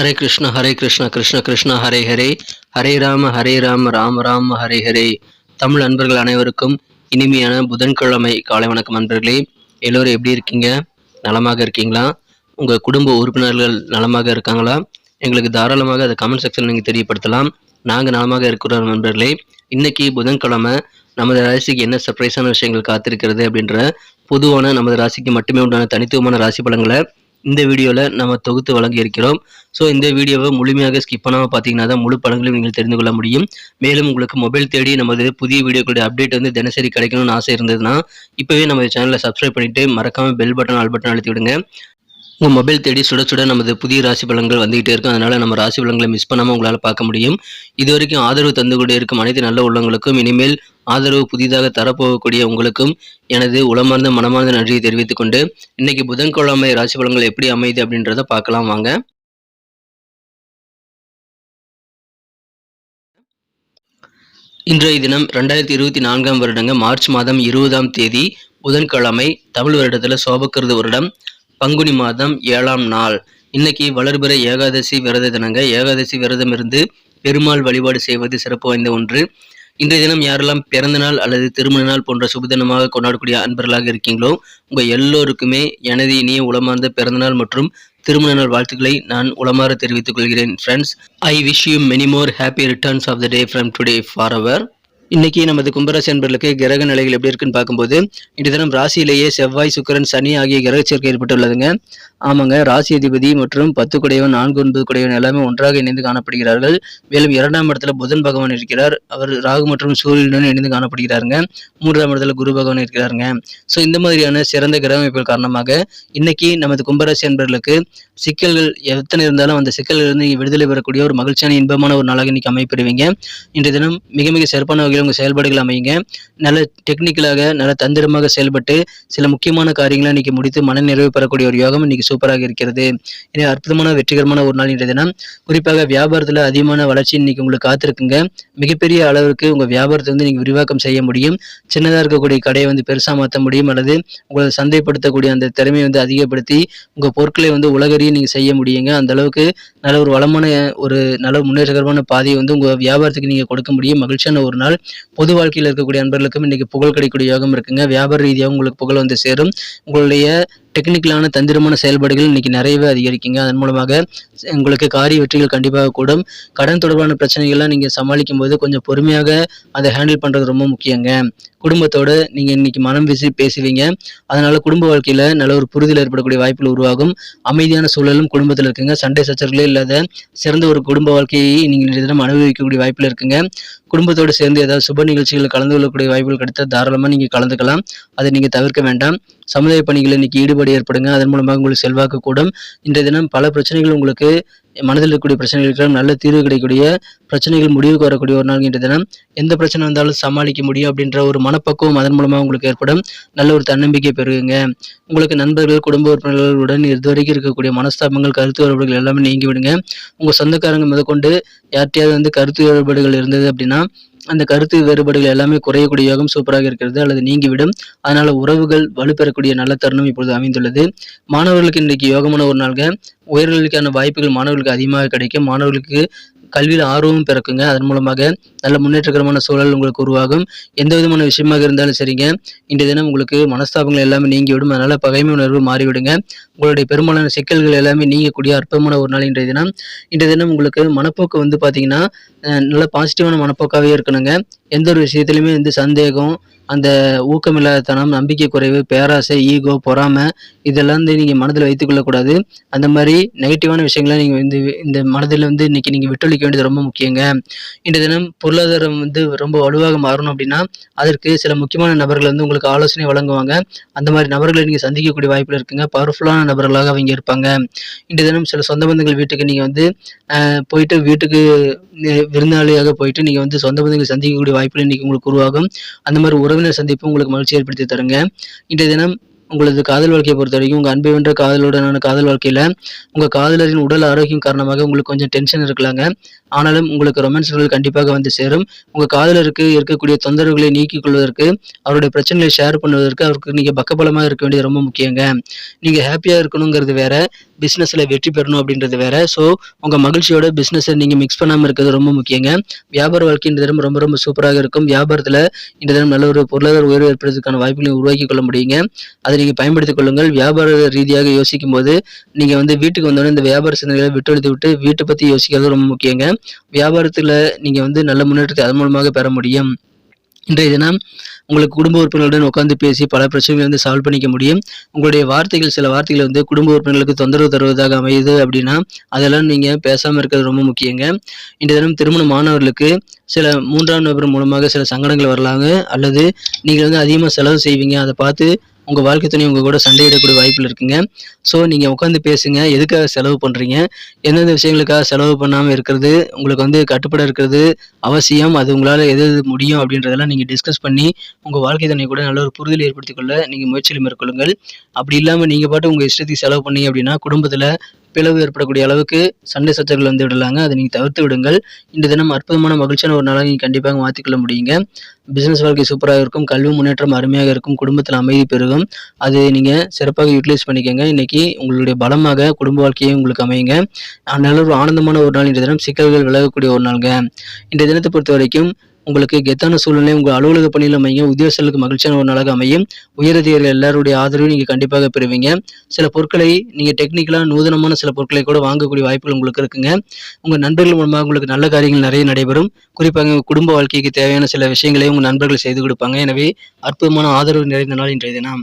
ஹரே கிருஷ்ண ஹரே கிருஷ்ண கிருஷ்ண கிருஷ்ண ஹரே ஹரே. ஹரே ராம ஹரே ராம ராம ராம ஹரே ஹரே. தமிழ் அன்பர்கள் அனைவருக்கும் இனிமையான புதன்கிழமை காலை வணக்கம் அன்பர்களே. எல்லோரும் எப்படி இருக்கீங்க? நலமாக இருக்கீங்களா? உங்கள் குடும்ப உறுப்பினர்கள் நலமாக இருக்காங்களா? எங்களுக்கு தாராளமாக அதை கமெண்ட் செக்ஷன் நீங்கள் தெரியப்படுத்தலாம். நாங்கள் நலமாக இருக்கிறோம் நண்பர்களே. இன்னைக்கு புதன்கிழமை நமது ராசிக்கு என்ன சர்ப்ரைஸான விஷயங்கள் காத்திருக்கிறது அப்படின்ற பொதுவான நமது ராசிக்கு மட்டுமே உண்டான தனித்துவமான ராசி பலங்களை இந்த வீடியோவில் நம்ம தொகுத்து வழங்கி இருக்கிறோம். ஸோ இந்த வீடியோவை முழுமையாக ஸ்கிப் பண்ணாமல் பார்த்தீங்கன்னா தான் முழு படங்களையும் நீங்கள் தெரிந்து கொள்ள முடியும். மேலும் உங்களுக்கு மொபைல் தேடி நமது புதிய வீடியோக்களுடைய அப்டேட் வந்து தினசரி கிடைக்கணும்னு ஆசை இருந்ததுன்னா இப்போவே நம்ம சேனலை சப்ஸ்கிரைப் பண்ணிவிட்டு மறக்காமல் பெல் பட்டன் ஆல் பட்டன் அழுத்தி விடுங்க. உங்கள் மொபைல் தேடி சுட சுட நமது புதிய ராசி பலன்கள் வந்துகிட்டே இருக்கும். அதனால் நம்ம ராசி பலன்களை மிஸ் பண்ணாமல் உங்களால் பார்க்க முடியும். இது வரைக்கும் ஆதரவு தந்து கொண்டே இருக்கும் அனைத்து நல்ல உள்ளங்களுக்கும். இனிமேல் ஆதரவு புதிதாக தரப்போகக்கூடிய உங்களுக்கும் எனது உளமார்ந்த மனமார்ந்த நன்றியை தெரிவித்துக் கொண்டு இன்னைக்கு புதன்கிழமை ராசி பலன்கள் எப்படி அமையுது அப்படின்றத பார்க்கலாம் வாங்க. இன்றைய தினம் ரெண்டாயிரத்தி இருபத்தி நான்காம் வருடங்க மார்ச் மாதம் இருபதாம் தேதி புதன்கிழமை தமிழ் வருடத்தில் சோபக்கிருது வருடம் பங்குனி மாதம் ஏழாம் நாள். இன்னைக்கு வளர்பிற ஏகாதசி விரத தினங்க ஏகாதசி விரதம் இருந்து பெருமாள் வழிபாடு செய்வது சிறப்பு வாய்ந்த ஒன்று. இன்றைய தினம் யாரெல்லாம் பிறந்த நாள் அல்லது திருமண நாள் போன்ற சுபதினமாக கொண்டாடக்கூடிய அன்பர்களாக இருக்கீங்களோ உங்கள் எல்லோருக்குமே எனது இனிய உளமார்ந்த பிறந்தநாள் மற்றும் திருமண நாள் வாழ்த்துக்களை நான் உளமாற தெரிவித்துக் கொள்கிறேன். Friends I wish you many more happy returns of the day from today for our இன்னைக்கு நமது கும்பராசி அன்பர்களுக்கு கிரக நிலைகள் எப்படி இருக்குன்னு பார்க்கும்போது இன்று தினம் ராசியிலேயே செவ்வாய் சுக்கரன் சனி ஆகிய கிரக சேர்க்கை ஏற்பட்டுள்ளதுங்க. ஆமாங்க ராசி அதிபதி மற்றும் பத்து குடையவன் நான்கு ஒன்பது குடையவன் எல்லாமே ஒன்றாக இணைந்து காணப்படுகிறார்கள். மேலும் இரண்டாம் இடத்துல புதன் பகவான் இருக்கிறார். அவர் ராகு மற்றும் சூரியனுடன் இணைந்து காணப்படுகிறாருங்க. மூன்றாம் இடத்துல குரு பகவான் இருக்கிறாருங்க. ஸோ இந்த மாதிரியான சிறந்த கிரக அமைப்புகள் காரணமாக இன்னைக்கு நமது கும்பராசி அன்பர்களுக்கு சிக்கல்கள் எத்தனை இருந்தாலும் அந்த சிக்கல்களிலிருந்து விடுதலை பெறக்கூடிய ஒரு மகிழ்ச்சியான இன்பமான ஒரு நாளாக இன்னைக்கு அமைப்பெறுவீங்க இன்றைய தினம் மிக மிக சிறப்பான வகையில் உங்கள் செயல்பாடுகள் அமையுங்க. நல்ல டெக்னிக்கலாக நல்ல தந்திரமாக செயல்பட்டு சில முக்கியமான காரியங்களை இன்னைக்கு முடித்து மன நிறைவு பெறக்கூடிய ஒரு யோகம் இன்னைக்கு சூப்பராக இருக்கிறது. இது அற்புதமான வெற்றிகரமான ஒரு நாள் இன்றைய தினம். குறிப்பாக வியாபாரத்தில் அதிகமான வளர்ச்சி இன்னைக்கு உங்களுக்கு காத்திருக்குங்க. மிகப்பெரிய அளவிற்கு உங்கள் வியாபாரத்தை வந்து நீங்கள் விரிவாக்கம் செய்ய முடியும். சின்னதாக இருக்கக்கூடிய கடையை வந்து பெருசாக மாற்ற முடியும். அல்லது உங்களை சந்தைப்படுத்தக்கூடிய அந்த திறமையை வந்து அதிகப்படுத்தி உங்கள் பொருட்களை வந்து உலகறிய நீங்கள் செய்ய முடியுங்க. அந்த அளவுக்கு நல்ல ஒரு வளமான ஒரு நல்ல முன்னேற்றகரமான பாதையை வந்து உங்கள் வியாபாரத்துக்கு நீங்கள் கொடுக்க முடியும். மகிழ்ச்சியான ஒரு நாள். பொது வாழ்க்கையில் இருக்கக்கூடிய அன்பர்களுக்கும் இன்னைக்கு புகழ் கிடைக்கக்கூடிய யோகம் இருக்குங்க. வியாபார ரீதியாக உங்களுக்கு புகழ் வந்து சேரும். உங்களுடைய டெக்னிக்கலான தந்திரமான செயல்பாடுகள் இன்னைக்கு நிறையவே அதிகரிக்குங்க. அதன் மூலமாக உங்களுக்கு காரிய வெற்றிகள் கண்டிப்பாக கூடும். கடன் தொடர்பான பிரச்சனைகள்லாம் நீங்கள் சமாளிக்கும் போது கொஞ்சம் பொறுமையாக அதை ஹேண்டில் பண்ணுறது ரொம்ப முக்கியங்க. குடும்பத்தோடு நீங்கள் இன்னைக்கு மனம் வீசி பேசுவீங்க. அதனால் குடும்ப வாழ்க்கையில் நல்ல ஒரு புரிதல் ஏற்படக்கூடிய வாய்ப்புகள் உருவாகும். அமைதியான சூழலும் குடும்பத்தில் இருக்குங்க. சண்டை சச்சரவுகளே இல்லாத சிறந்த ஒரு குடும்ப வாழ்க்கையை நீங்கள் தினம் அனுபவிக்கக்கூடிய வாய்ப்பில் இருக்குங்க. குடும்பத்தோடு சேர்ந்து ஏதாவது சுப நிகழ்ச்சிகளில் கலந்து கொள்ளக்கூடிய வாய்ப்புகள் கிடைத்தால் தாராளமாக நீங்கள் கலந்துக்கலாம். அதை நீங்கள் தவிர்க்க வேண்டாம். சமுதாய பணிகளில் இன்னைக்கு ஈடுபாடு ஏற்படுங்க. அதன் மூலமாக உங்களுக்கு செல்வாக்கு கூடும். இன்றைய தினம் பல பிரச்சனைகள் உங்களுக்கு மனதில் இருக்கக்கூடிய பிரச்சனைகளுக்கெல்லாம் நல்ல தீர்வு கிடைக்கக்கூடிய பிரச்சனைகள் முடிவுக்கு வரக்கூடிய ஒரு நாள் இன்றைய தினம். எந்த பிரச்சனை வந்தாலும் சமாளிக்க முடியும் அப்படின்ற ஒரு மனப்பக்குவம் அதன் மூலமாக உங்களுக்கு ஏற்படும். நல்ல ஒரு தன்னம்பிக்கை பெறுவீங்க உங்களுக்கு நண்பர்கள் குடும்ப உறுப்பினர்களுடன் இதுவரைக்கும் இருக்கக்கூடிய மனஸ்தாபங்கள் கருத்து வேறுபாடுகள் எல்லாமே நீங்கி விடுங்க. உங்கள் சொந்தக்காரங்க முதற்கொண்டு யார்கிட்டயாவது வந்து கருத்து வேறுபாடுகள் இருந்தது அப்படின்னா அந்த கருத்து வேறுபாடுகள் எல்லாமே குறையக்கூடிய யோகம் சூப்பராக இருக்கிறது அல்லது நீங்கிவிடும். அதனால உறவுகள் வலுப்பெறக்கூடிய நல்ல தருணம் இப்பொழுது அமைந்துள்ளது. மாணவர்களுக்கு இன்றைக்கு யோகமான ஒரு நாள்க உயர்கல்விக்கான வாய்ப்புகள் மாணவர்களுக்கு அதிகமாக கிடைக்கும். மாணவர்களுக்கு கல்வியில் ஆர்வமும் பிறக்குங்க. அதன் மூலமாக நல்ல முன்னேற்றகரமான சூழல் உங்களுக்கு உருவாகும். எந்த விதமான விஷயமாக இருந்தாலும் சரிங்க. இன்றைய தினம் உங்களுக்கு மனஸ்தாபங்கள் எல்லாமே நீங்கிவிடும். அதனால் பகைமை உணர்வு மாறிவிடுங்க. உங்களுடைய பெரும்பாலான சிக்கல்கள் எல்லாமே நீங்கக்கூடிய அற்புதமான ஒரு நாள் இன்றைய தினம். இன்றைய தினம் உங்களுக்கு மனப்போக்கு வந்து பார்த்தீங்கன்னா நல்ல பாசிட்டிவான மனப்போக்காகவே இருக்கணுங்க. எந்த ஒரு விஷயத்துலையுமே வந்து சந்தேகம் அந்த ஊக்கமில்லாதனம் நம்பிக்கை குறைவு பேராசை ஈகோ பொறாமை இதெல்லாம் வந்து நீங்கள் மனதில் வைத்துக்கொள்ளக்கூடாது அந்த மாதிரி நெகட்டிவான விஷயங்களை நீங்கள் வந்து இந்த மனதில் வந்து இன்னைக்கு நீங்கள் விட்டொழிக்க வேண்டியது ரொம்ப முக்கியங்க. இன்றைய தினம் பொருளாதாரம் வந்து ரொம்ப வலுவாக மாறணும் அப்படின்னா அதற்கு சில முக்கியமான நபர்கள் வந்து உங்களுக்கு ஆலோசனை வழங்குவாங்க. அந்த மாதிரி நபர்களை நீங்கள் சந்திக்கக்கூடிய வாய்ப்பில் இருக்குங்க. பவர்ஃபுல்லான நபர்களாக அவங்க இருப்பாங்க. இன்றைய தினம் சில சொந்த பந்தங்கள் வீட்டுக்கு நீங்கள் வந்து போயிட்டு வீட்டுக்கு விருந்தாளியாக போயிட்டு நீங்கள் வந்து சொந்த பந்தங்களை சந்திக்கக்கூடிய வாய்ப்புகள் இன்னைக்கு உங்களுக்கு உருவாகும். அந்த மாதிரி உறவினர் சந்திப்பு உங்களுக்கு மகிழ்ச்சி ஏற்படுத்தி தருங்க. இன்றைய தினம் உங்களது காதல் வாழ்க்கையை பொறுத்த வரைக்கும் உங்கள் அன்பை வென்ற காதலுடனான காதல் வாழ்க்கையில் உங்கள் காதலரின் உடல் ஆரோக்கியம் காரணமாக உங்களுக்கு கொஞ்சம் டென்ஷன் இருக்கலாங்க. ஆனாலும் உங்களுக்கு ரொமான்ஸ்கள் கண்டிப்பாக வந்து சேரும். உங்கள் காதலருக்கு இருக்கக்கூடிய தொந்தரவுகளை நீக்கிக் கொள்வதற்கு அவருடைய பிரச்சனைகளை ஷேர் பண்ணுவதற்கு அவருக்கு நீங்கள் பக்கபலமாக இருக்க வேண்டியது ரொம்ப முக்கியங்க. நீங்கள் ஹாப்பியாக இருக்கணுங்கிறது வேற. பிஸ்னஸில் வெற்றி பெறணும் அப்படின்றது வேற. ஸோ உங்கள் மகிழ்ச்சியோட பிஸ்னஸை நீங்கள் மிக்ஸ் பண்ணாமல் இருக்கிறது ரொம்ப முக்கியங்க. வியாபார வாழ்க்கை இந்த தினம் ரொம்ப ரொம்ப சூப்பராக இருக்கும். வியாபாரத்தில் இந்த தினம் நல்ல ஒரு பொருளாதார உயர்வு ஏற்படுறதுக்கான வாய்ப்புகளை உருவாக்கி கொள்ள முடியுங்க. அதை நீங்கள் பயன்படுத்திக் கொள்ளுங்கள். வியாபார ரீதியாக யோசிக்கும் போது நீங்கள் வந்து வீட்டுக்கு வந்தோடனே இந்த வியாபார சிந்தனைகளை விட்டொழித்து விட்டு வீட்டை பற்றி யோசிக்கிறது ரொம்ப முக்கியங்க. வியாபாரத்தில் நீங்கள் வந்து நல்ல முன்னேற்றத்தை அதன் மூலமாக பெற முடியும். இன்றைய தினம் உங்களுக்கு குடும்ப உறுப்பினர்களுடன் உட்காந்து பேசி பல பிரச்சனைகளை வந்து சால்வ் பண்ணிக்க முடியும். உங்களுடைய வார்த்தைகள் சில வார்த்தைகள் வந்து குடும்ப உறுப்பினர்களுக்கு தொந்தரவு தருவதாக அமையுது அப்படின்னா அதெல்லாம் நீங்கள் பேசாமல் இருக்கிறது ரொம்ப முக்கியங்க. இன்றைய தினம் திருமணமானவர்களுக்கு சில மூன்றாம் நபர் மூலமாக சில சங்கடங்கள் வரலாங்க. அல்லது நீங்கள் வந்து அதிகமாக செலவு செய்வீங்க. அதை பார்த்து உங்கள் வாழ்க்கை துணை உங்கள் கூட சண்டையிடக்கூடிய வாய்ப்பில் இருக்குங்க. ஸோ நீங்கள் உட்காந்து பேசுங்க. எதுக்காக செலவு பண்ணுறீங்க எந்தெந்த விஷயங்களுக்காக செலவு பண்ணாமல் இருக்கிறது? உங்களுக்கு வந்து கட்டுப்பட இருக்கிறது அவசியம். அது உங்களால் எது எது முடியும் அப்படின்றதெல்லாம் நீங்கள் டிஸ்கஸ் பண்ணி உங்கள் வாழ்க்கை துணை கூட நல்ல ஒரு புரிதல் ஏற்படுத்திக் கொள்ள நீங்கள் முயற்சியில் மேற்கொள்ளுங்கள். அப்படி இல்லாமல் நீங்கள் பாட்டு உங்கள் இஷ்டத்துக்கு செலவு பண்ணீங்க அப்படின்னா குடும்பத்தில் பிளவு ஏற்படக்கூடிய அளவுக்கு சண்டை சச்சரவுகள் வந்து விடலாங்க. அதை நீங்கள் தவிர்த்து விடுங்கள். இந்த தினம் அற்புதமான மகிழ்ச்சியான ஒரு நாளாக நீங்கள் கண்டிப்பாக மாற்றிக்கொள்ள முடியுங்க. பிஸ்னஸ் வாழ்க்கை சூப்பராக இருக்கும். கல்வி முன்னேற்றம் அருமையாக இருக்கும். குடும்பத்தில் அமைதி பெருகும். அது நீங்கள் சிறப்பாக யூட்டிலைஸ் பண்ணிக்கோங்க. இன்னைக்கு உங்களுடைய பலமாக குடும்ப வாழ்க்கையை உங்களுக்கு அமையுங்க. நல்ல ஒரு ஆனந்தமான ஒரு நாள் இன்றைய தினம். சிக்கல்கள் விலகக்கூடிய ஒரு நாளுங்க. இன்றைய தினத்தை பொறுத்த வரைக்கும் உங்களுக்கு கெத்தான சூழ்நிலை உங்கள் அலுவலக பணியில் அமையும் உத்தியோகர்களுக்கு மகிழ்ச்சியான ஒரு நாளாக அமையும். உயரதிகாரிகள் எல்லாருடைய ஆதரவையும் நீங்கள் கண்டிப்பாக பெறுவீங்க. சில பொருட்களை நீங்கள் டெக்னிக்கலாக நூதனமான சில பொருட்களை கூட வாங்கக்கூடிய வாய்ப்புகள் உங்களுக்கு இருக்குங்க. உங்கள் நண்பர்கள் மூலமாக உங்களுக்கு நல்ல காரியங்கள் நிறைய நடைபெறும். குறிப்பாக உங்கள் குடும்ப வாழ்க்கைக்கு தேவையான சில விஷயங்களை உங்கள் நண்பர்கள் செய்து கொடுப்பாங்க. எனவே அற்புதமான ஆதரவு நிறைந்த நாள் இன்றைய தினம்.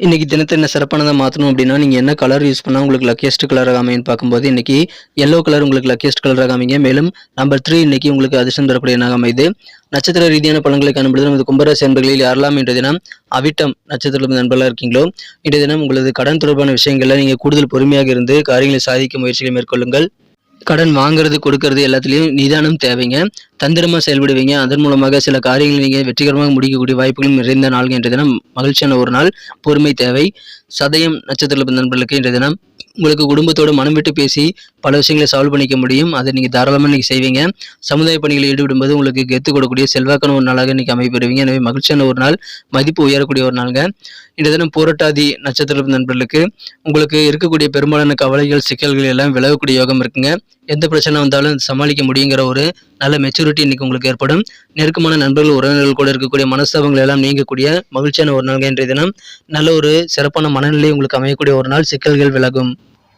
இன்றைக்கி தினத்தை என்ன சிறப்பானதாக மாற்றணும் அப்படின்னா நீங்கள் என்ன கலர் யூஸ் பண்ணால் உங்களுக்கு லக்கியஸ்ட் கலராக அமைன்னு பார்க்கும்போது இன்றைக்கி எல்லோ கலர் உங்களுக்கு லக்கியஸ்ட் கலராக அமைங்க மேலும் நம்பர் த்ரீ இன்றைக்கி உங்களுக்கு அதிர்ஷ்டம் தரக்கூடிய எண்ணாக அமைது நட்சத்திர ரீதியான பலன்களை காணும்பொழுது நமது கும்பராசி நண்பர்களில் யாரெல்லாம் இன்றைய தினம் அவிட்டம் நட்சத்திர நண்பர்களாக இருக்கீங்களோ இன்றைய தினம் உங்களது கடன் தொடர்பான விஷயங்களில் நீங்கள் கூடுதல் பொறுமையாக இருந்து காரியங்களை சாதிக்க முயற்சிகளை மேற்கொள்ளுங்கள். கடன் வாங்குறது கொடுக்கறது எல்லாத்துலேயும் நிதானம் தேவைங்க. தந்திரமாக செயல்படுவீங்க. அதன் மூலமாக சில காரியங்கள் நீங்கள் வெற்றிகரமாக முடிக்கக்கூடிய வாய்ப்புகளும் நிறைந்த நாள் இன்றைய தினம். மகிழ்ச்சியான ஒரு நாள் பொறுமை தேவை. சதயம் நட்சத்திர நண்பர்களுக்கு இன்றைய தினம் உங்களுக்கு குடும்பத்தோடு மனம் விட்டு பேசி பல விஷயங்களை சால்வ் பண்ணிக்க முடியும். அதை நீங்கள் தாராளமாக நீங்கள் செய்வீங்க. சமுதாய பணிகளில் ஈடுபடும்போது உங்களுக்கு கெத்து கொடுக்கக்கூடிய செல்வாக்கான ஒரு நாளாக இன்றைக்கி அமைப்பெறுவீங்க. எனவே மகிழ்ச்சியான ஒரு நாள் மதிப்பு உயரக்கூடிய ஒரு நாளுங்க. இன்றைய தினம் போராட்டாதி நட்சத்திர நண்பர்களுக்கு உங்களுக்கு இருக்கக்கூடிய பெரும்பாலான கவலைகள் சிக்கல்கள் எல்லாம் விலகக்கூடிய யோகம் இருக்குங்க. எந்த பிரச்சனை வந்தாலும் சமாளிக்க முடியுங்கிற ஒரு நல்ல மெச்சூரிட்டி இன்னைக்கு உங்களுக்கு ஏற்படும். நெருக்கமான நண்பர்கள் உறவினர்கள் கூட இருக்கக்கூடிய மனஸ்தாபங்கள் எல்லாம் நீங்கக்கூடிய மகிழ்ச்சியான ஒரு நாள் இன்றைய தினம். நல்ல ஒரு சிறப்பான மனநிலை உங்களுக்கு அமையக்கூடிய ஒரு நாள் சிக்கல்கள் விலகும்.